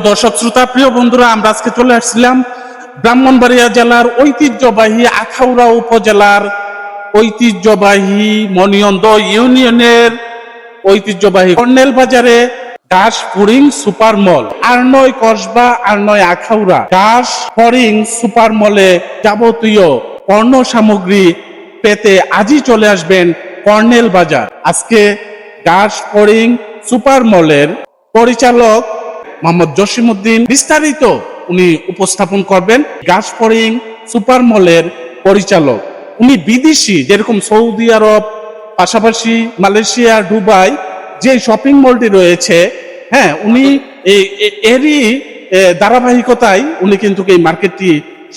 দর্শক, শ্রোতা, প্রিয় বন্ধুরা, আমরা আজকে চলে আসছিলাম ব্রাহ্মণবাড়িয়া জেলার ঐতিহ্যবাহী আখাউড়া উপজেলার ঐতিহ্যবাহী মনিয়ন্দ ইউনিয়নের ঐতিহ্যবাহী কর্নেল বাজারে ঘাস ফরিং সুপার মল আরনয় কসবা আরনয় আখাউড়া। ঘাস ফরিং সুপার মলে যাবতীয় পণ্য সামগ্রী পেতে আজই চলে আসবেন কর্নেল বাজার। আজকে ঘাস ফরিং সুপার মলের পরিচালক মোহাম্মদ জসিমউদ্দিন বিস্তারিত উনি উপস্থাপন করবেন গাছ ফরিং সুপার মলের পরিচালক। উনি বিদেশি, যেরকম সৌদি আরব, পাশাপাশি মালয়েশিয়া, দুবাই যে শপিং মলটি রয়েছে হ্যাঁ উনি এরই ধারাবাহিকতায় উনি কিন্তু এই মার্কেটটি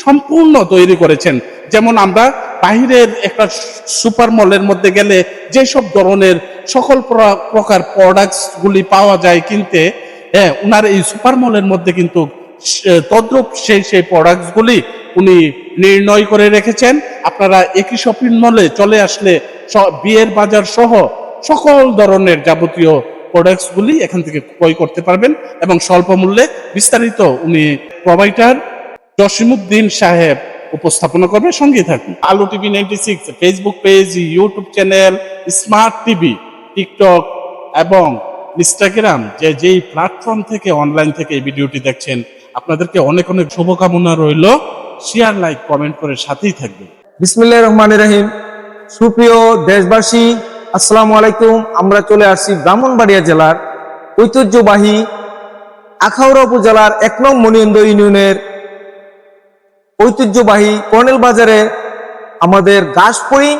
সম্পূর্ণ তৈরি করেছেন। যেমন আমরা বাহিরের একটা সুপার মলের মধ্যে গেলে যেসব ধরনের সকল প্রকার প্রোডাক্টস গুলি পাওয়া যায় কিনতে হ্যাঁ উনার এই সুপার মলের মধ্যে কিন্তু তদ্রূপ সেই সেই প্রোডাক্টস গুলি উনি নির্ণয় করে রেখেছেন। আপনারা একই শপিং মলে চলে আসলে বিয়ের বাজার সহ সকল ধরনের যাবতীয় প্রোডাক্টস গুলি এখান থেকে ক্রয় করতে পারবেন এবং স্বল্প মূল্যে বিস্তারিত উনি প্রোভাইডার জসিমুদ্দিন সাহেব উপস্থাপনা করবে। সঙ্গে থাকুন। আলু TV ninety six Facebook page YouTube channel smart TV TikTok এবং ইনস্টাগ্রাম যে যেই প্ল্যাটফর্ম থেকে অনলাইন থেকে এই ভিডিওটি দেখছেন, আপনাদেরকে অনেক অনেক শুভকামনা রইল। শেয়ার লাইক কমেন্ট করে সাথেই থাকবেন। বিসমিল্লাহ রহমান রহিম। সুপ্রিয় দেশবাসী, আসসালামু আলাইকুম। আমরা চলে আসছি ব্রাহ্মণবাড়িয়া জেলার ঐতিহ্যবাহী আখাউড়া উপজেলার এক নং মনিন্দ ইউনিয়নের ঐতিহ্যবাহী কর্নেল বাজারে আমাদের গাছপড়ি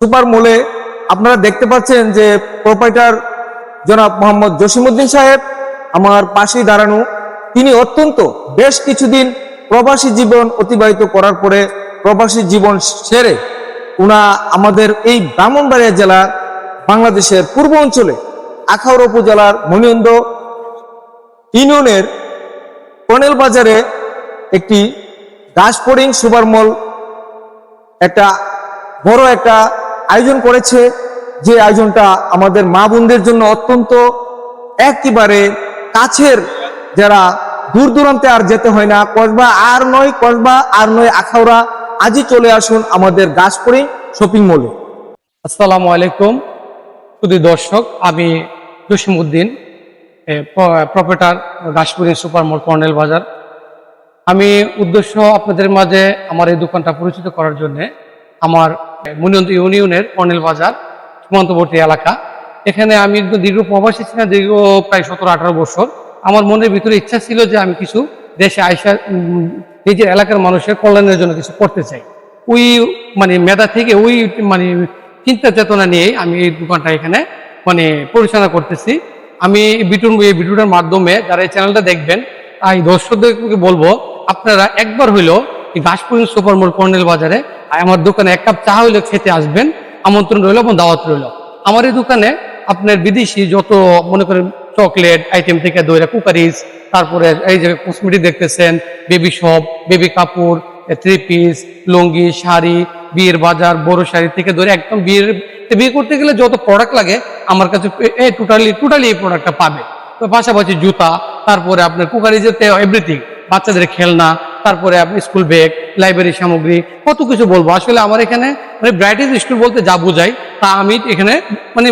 সুপার মোলে আপনারা দেখতে পাচ্ছেন যে প্রোপাইটার জনাব মোহাম্মদ জসিমউদ্দিন সাহেব, আমার পাশেই দাঁড়ানো, তিনি অত্যন্ত বেশ কিছুদিন প্রবাসী জীবন অতিবাহিত করার পরে প্রবাসী জীবন সেরে উনা আমাদের এই ব্রাহ্মণবাড়িয়া জেলার বাংলাদেশের পূর্ব অঞ্চলে আখাউড়া উপজেলার মনিন্দ ইউনিয়নের কনেল বাজারে একটি দাসপরিং সুপার মল একটা বড় একটা আয়োজন করেছে। যে আয়োজনটা আমাদের মা বোনদের জন্য অত্যন্ত একেবারে কাছের, যারা দূর দূরান্তে আর যেতে হয় না, কসবা আর নয়, কসবা আর নয়, আখাউড়া, আজই চলে আসুন আমাদের গাছপরিং শপিং মলে। আসসালামু আলাইকুম শুধু দর্শক, আমি Jasim Uddin proprietor Gachpuri super mall, colonel Bazar. আমি উদ্দেশ্য আপনাদের মাঝে আমার এই দোকানটা পরিচিত করার জন্যে আমার মুনিয়ন্ত ইউনিয়নের কর্নেল বাজার। সীমান্তবর্তী এলাকা। এখানে আমি দীর্ঘ প্রবাসী ছিলাম, দীর্ঘ প্রায় সতেরো, আঠারো বছর। আমার মনের ভিতরে ইচ্ছা ছিল যে আমি কিছু দেশে আইসা নিজের এলাকার মানুষের কল্যাণের জন্য কিছু করতে চাই। ওই মানে মেধা থেকে ওই মানে চিন্তা চেতনা নিয়ে আমি এই দোকানটা এখানে মানে পরিচালনা করতেছি। আমি ভিডিও এই ভিডিওটার মাধ্যমে যারা এই চ্যানেলটা দেখবেন তাই দর্শকদেরকে বলব, আপনারা একবার হইল এই ঘাসপুর সুপার মল কর্নেল বাজারে আমার দোকানে এক কাপ চা হইলে খেতে আসবেন। আমন্ত্রণ রইল এবং দাওয়াত রইল। আমার এই দোকানে আপনার বিদেশি যত, মনে করেন চকলেট আইটেম থেকে দইরা কুকারিজ, তারপরে এই যে কসমেটিক দেখতেছেন বেবি শপ বেবি কাপড় থ্রি পিস লুঙ্গি, শাড়ি, বিয়ের বাজার, বড় শাড়ি থেকে ধরে একদম বিয়ের বিয়ে করতে গেলে যত প্রোডাক্ট লাগে, আমার কাছে এই টোটালি টোটালি এই প্রোডাক্টটা পাবে। তো পাশাপাশি জুতা, তারপরে আপনার কুকারিজের এভরিথিং বাচ্চাদের খেলনা তারপরে আপনি স্কুল ব্যাগ লাইব্রেরি সামগ্রী, কত কিছু বলব। আসলে আমার এখানে মানে ব্রাইটিস স্কুল বলতে যা বোঝাই তা আমি এখানে মানে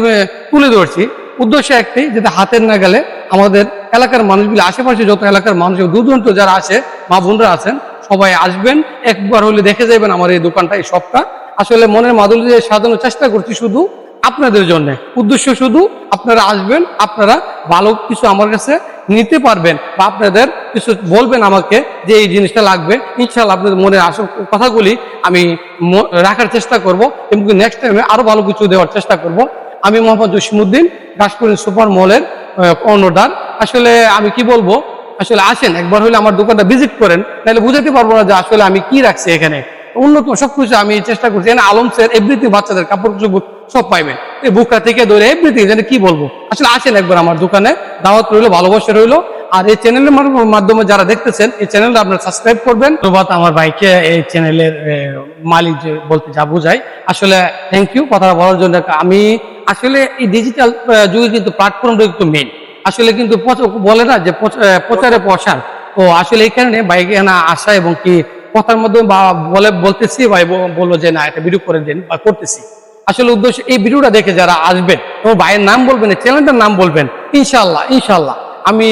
তুলে ধরছি। উদ্দেশ্য একটাই যেটা হাতের না গেলে আমাদের এলাকার মানুষগুলি, আশেপাশে যত এলাকার মানুষ দূর যারা আছে, মা বোনরা আছেন, সবাই আসবেন। একবার হলে দেখে যাবেন আমার এই দোকানটা, এই শপটা আসলে মনের দিয়ে সাজানোর চেষ্টা করছি শুধু। আপনাদের জন্য। উদ্দেশ্য শুধু আপনারা আসবেন, আপনারা ভালো কিছু আমার কাছে নিতে পারবেন বা আপনাদের কিছু বলবেন আমাকে যে এই জিনিসটা লাগবে। ইনশাল্লাহ আপনাদের মনের আসল কথাগুলি আমি রাখার চেষ্টা করব এবং নেক্সট টাইমে আরও ভালো কিছু দেওয়ার চেষ্টা করব। আমি মোহাম্মদ জসিমুদ্দিন গাছপুরি সুপার মলের অনর্ডার আসলে আমি কি বলব? আসলে আসেন, একবার হলে আমার দোকানটা ভিজিট করেন তাহলে বুঝাতে পারব না যে আসলে আমি কি রাখছি এখানে। উন্নত সবকিছু আমি চেষ্টা করছি। এখানে আলমসের এভরিথিং বাচ্চাদের কাপড় চোপড় সব পাইবেন এই বুকা থেকে ধরে এভরিথিং যেন কি বলব? আসলে আসেন একবার আমার দোকানে, দাওয়াত রইল ভালোবাসা রইল। আর এই চ্যানেলের মাধ্যমে যারা দেখতেছেন, এই চ্যানেলটা আপনারা সাবস্ক্রাইব করবেন। ধন্যবাদ আমার ভাইকে এই চ্যানেলের মালিক যে বলতে যা বোঝাই আসলে থ্যাংক ইউ কথাটা বলার জন্য আমি, আসলে এই ডিজিটাল যুগে কিন্তু প্ল্যাটফর্মটা একটু মেন আসলে কিন্তু বলে না যে প্রচ- প্রচারে প্রসার। তো আসলে এই কারণে বাইকে আসা এবং কি কথার মধ্যে বা বলে বলতেছি ভাই বলল যে না, একটা ভিডিও করে দিন বা করতেছি। আসলে উদ্দেশ্য এই ভিডিওটা দেখে যারা আসবেন তো ভাইয়ের নাম বলবেন চ্যানেলটার নাম বলবেন ইনশাল্লাহ ইনশাল্লাহ আমি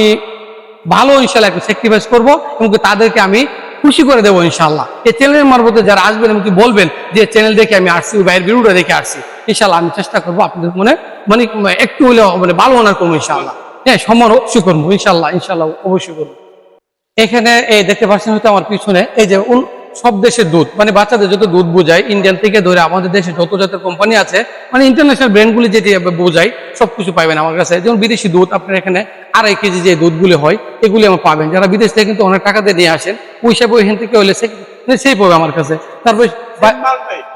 ভালো ইনশাল্লাহ একটু স্যাক্রিফাইস করব এবং তাদেরকে আমি খুশি করে দেবো ইনশাল্লাহ এই চ্যানেলের মারফতে যারা আসবেন এবং কি বলবেন যে চ্যানেল দেখে আমি আসছি, ভাইয়ের ভিডিওটা দেখে আসছি ইনশাল্লাহ আমি চেষ্টা করব আপনাদের মনে মানে একটু হলেও মানে ভালো মনে করব ইনশাল্লাহ হ্যাঁ সম্মান অবশ্যই করব ইনশাল্লাহ ইনশাল্লাহ অবশ্যই করব। এখানে, এই দেখতে পাচ্ছেন হয়তো আমার পিছনে, এই যে সব দেশের দুধ মানে বাচ্চাদের যত দুধ বোঝায় ইন্ডিয়ান থেকে ধরে আমাদের দেশে যত যত কোম্পানি আছে মানে ইন্টারন্যাশনাল ব্র্যান্ডগুলি যেটি বোঝায়, সবকিছু পাবেন আমার কাছে। যেমন বিদেশি দুধ, আপনার এখানে আড়াই কেজি যে দুধগুলি হয়, এগুলি আমার পাবেন। যারা বিদেশ থেকে কিন্তু অনেক টাকা দিয়ে নিয়ে আসেন ওই হিসাবে ওইখান থেকে হলে সেই পাবে আমার কাছে। তারপর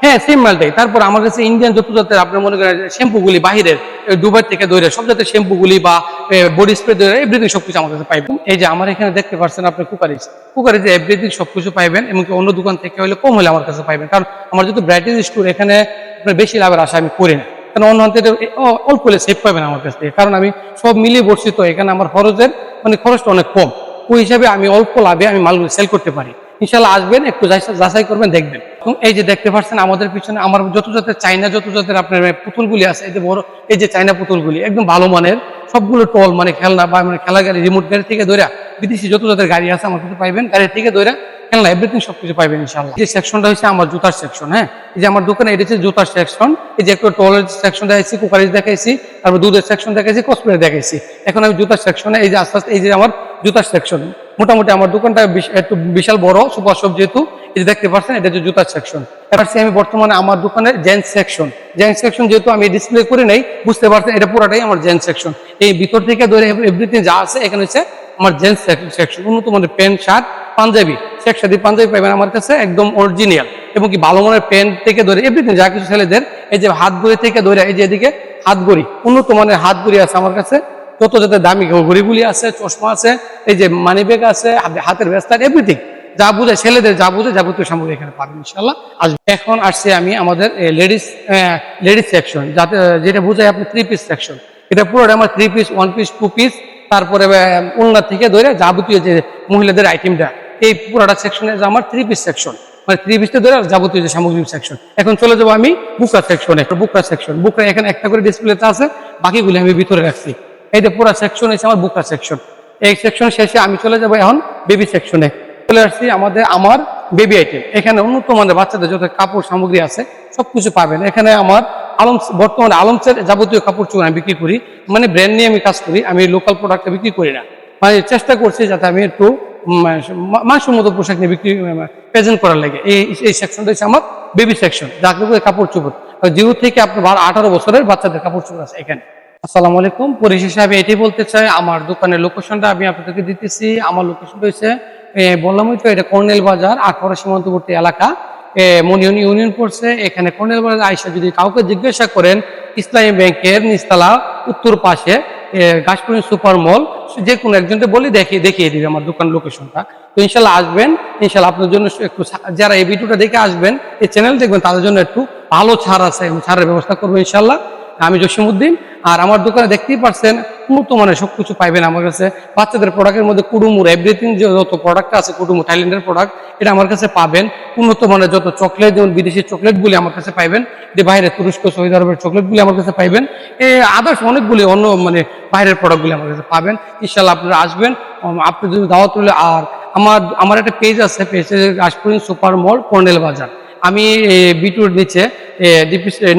হ্যাঁ সেম মালটাই তারপর আমার কাছে ইন্ডিয়ান যত জাতের আপনার মনে করেন শ্যাম্পুগুলি বাহিরের দুবার থেকে দৈরে সব জাতের শ্যাম্পুগুলি বা বডি স্প্রে দৈরে এভরিথিং সবকিছু আমার কাছে পাইবেন। এই যে আমার এখানে দেখতে পাচ্ছেন আপনি কুকারিজ। কুকারিজ এভরিথিং সবকিছু পাইবেন এমনকি অন্য দোকান থেকে হলে কম হলে আমার কাছে পাইবেন। কারণ আমার যেহেতু ব্রাইটেজ স্টোর এখানে আপনার বেশি লাভের আশা আমি করি না। কারণ অন্য থেকে অল্প হলে সেভ পাবেন আমার কাছ থেকে। কারণ আমি সব মিলিয়ে বসছি তো এখানে আমার খরচের মানে খরচটা অনেক কম। ওই হিসাবে আমি অল্প লাভে আমি মালগুলো সেল করতে পারি। ইনশাল্লাহ আসবেন, একটু যাচাই- করবেন, দেখবেন। এবং এই যে দেখতে পাচ্ছেন আমাদের পিছনে, আমার যত জাতের চাইনা, যত জাতের আপনার পুতুলগুলি আছে, এই যে বড় এই যে চাইনা পুতুলগুলি, একদম ভালো মানের, সবগুলো টল মানে খেলনা বা মানে খেলা গাড়ি রিমোট গাড়ি থেকে ধরে বিদেশি যত জাতের গাড়ি আছে আমার কাছে পাইবেন, গাড়ি থেকে ধরে খেলনা এভরিথিং সবকিছু পাইবেন ইনশাল্লাহ এই সেকশনটা হচ্ছে আমার জুতার সেকশন হ্যাঁ? এই যে আমার দোকানে এটা হচ্ছে জুতার সেকশন এই যে একটু টলের সেকশন দেখাইছি কুকারিজ দেখাইছি, তারপর দুধের সেকশন দেখাইছি কসপ্লে দেখাইছি। এখন আমি জুতার সেকশনে এই যে আস্তে আস্তে, এই যে আমার জুতার সেকশন মোটামুটি আমার দোকানটা একটু বিশাল বড়, সুপার শপ যেহেতু, এই যে দেখতে পাচ্ছেন, এটা হচ্ছে জুতার সেকশন এবার আমি বর্তমানে আমার দোকানে জেন্টস সেকশন জেন্টস সেকশন যেহেতু আমি ডিসপ্লে করে নেই, বুঝতে পারছেন, এটা পুরোটাই আমার জেন্টস সেকশন এই ভিতর থেকে ধরে এভরিথিং যা আছে, এখানে হচ্ছে আমার জেন্টস সেকশন উন্নত মানের প্যান্ট, শার্ট, পাঞ্জাবি। শেখ পাঞ্জাবি পাইবেন আমার কাছে একদম এবং কি ভালো মানের প্যান্ট থেকে ধরে এভরিথিং যা কিছু ছেলেদের, এই যে থেকে ধরে, এই যে এদিকে উন্নত মানের আছে আমার কাছে। দামি ঘড়িগুলি আছে, চশমা আছে, এই যে আছে হাতের ব্যস্তার এভরিথিং যা বুঝে, ছেলেদের যা বুঝে যাবতীয় সামগ্রী এখানে ইনশাল্লাহ এখন আসছে আমি আমাদের লেডিস লেডিস সেকশন যাতে, যেটা বোঝায় আপনি থ্রি পিস সেকশন এটা পুরোটা আমার three piece one piece two piece তারপরে উন্নার থেকে ধরে যাবতীয় যে মহিলাদের আইটেমটা এই পুরোটা সেকশনে আমার থ্রি পিস সেকশন মানে থ্রি পিসটা ধরে যাবতীয় যে সামগ্রিক সেকশন এখন চলে যাব আমি বুকা সেকশনে বুকা সেকশন বুকা এখানে একটা করে ডিসপ্লেতে আছে, বাকিগুলি আমি ভিতরে রাখছি। এই যে পুরো সেকশন হচ্ছে আমার বুকা সেকশন এই সেকশন শেষে আমি চলে যাব এখন বেবি সেকশনে চলে আসছি আমাদের, আমার বেবি আইটেম এখানে উন্নত মানের বাচ্চাদের যত কাপড় সামগ্রী আছে, সবকিছু পাবেন। এখানে আমার আলম, বর্তমানে আলমসের যাবতীয় কাপড় চোপড় আমি বিক্রি করি। মানে ব্র্যান্ড নিয়ে আমি কাজ করি, আমি লোকাল প্রোডাক্টটা বিক্রি করি না। মানে চেষ্টা করছি যাতে আমি একটু মানসম্মত পোশাক নিয়ে বিক্রি প্রেজেন্ট করার লাগে। এই এই সেকশনটা হচ্ছে আমার বেবি সেকশন যাকে কাপড় চোপড়। জিরো থেকে আপনার আঠারো বছরের বাচ্চাদের কাপড় চোপড় আছে এখানে। আসসালামু আলাইকুম। পরিশেষে আমি এটাই বলতে চাই, আমার দোকানের লোকেশনটা আমি আপনাদেরকে দিতেছি। আমার লোকেশনটা হচ্ছে বললামই তো এটা কর্নেল বাজার আখাউড়া সীমান্তবর্তী এলাকা। মনিয়ন ইউনিয়ন পড়ছে। এখানে কর্নেল বাজার আইসা যদি কাউকে জিজ্ঞাসা করেন, ইসলামী ব্যাংকের নিচতলা, উত্তর পাশে গাছপুরি সুপার মল, যে কোনো একজনকে বলি দেখিয়ে দেখিয়ে দিবে আমার দোকান লোকেশনটা। তো ইনশাল্লাহ আসবেন, ইনশাল্লাহ আপনার জন্য একটু যারা এই ভিডিওটা দেখে আসবেন, এই চ্যানেল দেখবেন, তাদের জন্য একটু ভালো ছাড় আছে এবং ছাড়ের ব্যবস্থা করব ইনশাল্লাহ। আমি জসিমুদ্দিন আর আমার দোকানে দেখতেই পারছেন, উন্নত মানের সব কিছু পাইবেন আমার কাছে। বাচ্চাদের প্রোডাক্টের মধ্যে কুড়ুমুর এভরিথিং যে যত প্রোডাক্ট আছে, কুড়ুমুর থাইল্যান্ডের প্রোডাক্ট এটা আমার কাছে পাবেন। উন্নত মানের যত চকলেট যেমন বিদেশি চকলেটগুলি আমার কাছে পাইবেন, যে বাইরে তুরস্ক, সৌদি আরবের চকলেটগুলি আমার কাছে পাইবেন। এই আদার্স অনেকগুলি অন্য মানে বাইরের প্রোডাক্টগুলি আমার কাছে পাবেন। ইনশাল্লাহ আপনারা আসবেন আপনি যদি দাওয়াত তুলে আর আমার আমার একটা পেজ আছে পেজে রাজপুরিন সুপার মল, কর্নেল বাজার। আমি বিটুর নিচে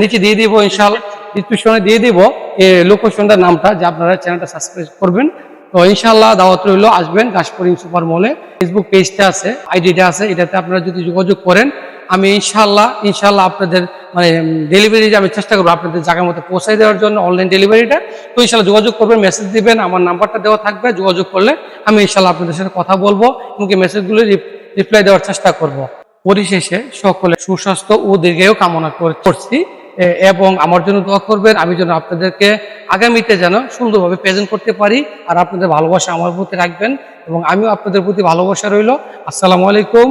নিচে দিয়ে দিব ইনশাল্লাহ ডিসক্রিপশনে দিয়ে দিব লোকেশনটার নামটা, যে আপনারা চ্যানেলটা সাবস্ক্রাইব করবেন। তো ইনশাল্লাহ দাওয়াত রইল, আসবেন গাছপুরিং সুপার মলে। ফেসবুক পেজটা আছে আইডিটা আছে, এটাতে আপনারা যদি যোগাযোগ করেন, আমি ইনশাল্লাহ ইনশাল্লাহ আপনাদের মানে ডেলিভারি আমি চেষ্টা করব আপনাদের জায়গার মতো পৌঁছাই দেওয়ার জন্য অনলাইন ডেলিভারিটা তো ইনশাল্লাহ যোগাযোগ করবেন মেসেজ দিবেন, আমার নাম্বারটা দেওয়া থাকবে, যোগাযোগ করলে আমি ইনশাল্লাহ আপনাদের সাথে কথা বলব, এমনকি মেসেজগুলো রিপ্লাই দেওয়ার চেষ্টা করব। পরিশেষে সকলে সুস্বাস্থ্য ও দীর্ঘায়ু কামনা করছি। এবং আমার জন্য দোয়া করবেন, আমি যেন আপনাদেরকে আগামীতে যেন সুন্দরভাবে প্রেজেন্ট করতে পারি আর আপনাদের ভালোবাসা আমার প্রতি রাখবেন এবং আমিও আপনাদের প্রতি ভালোবাসা রইল। আসসালামু আলাইকুম,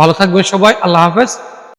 ভালো থাকবেন সবাই, আল্লাহ হাফেজ।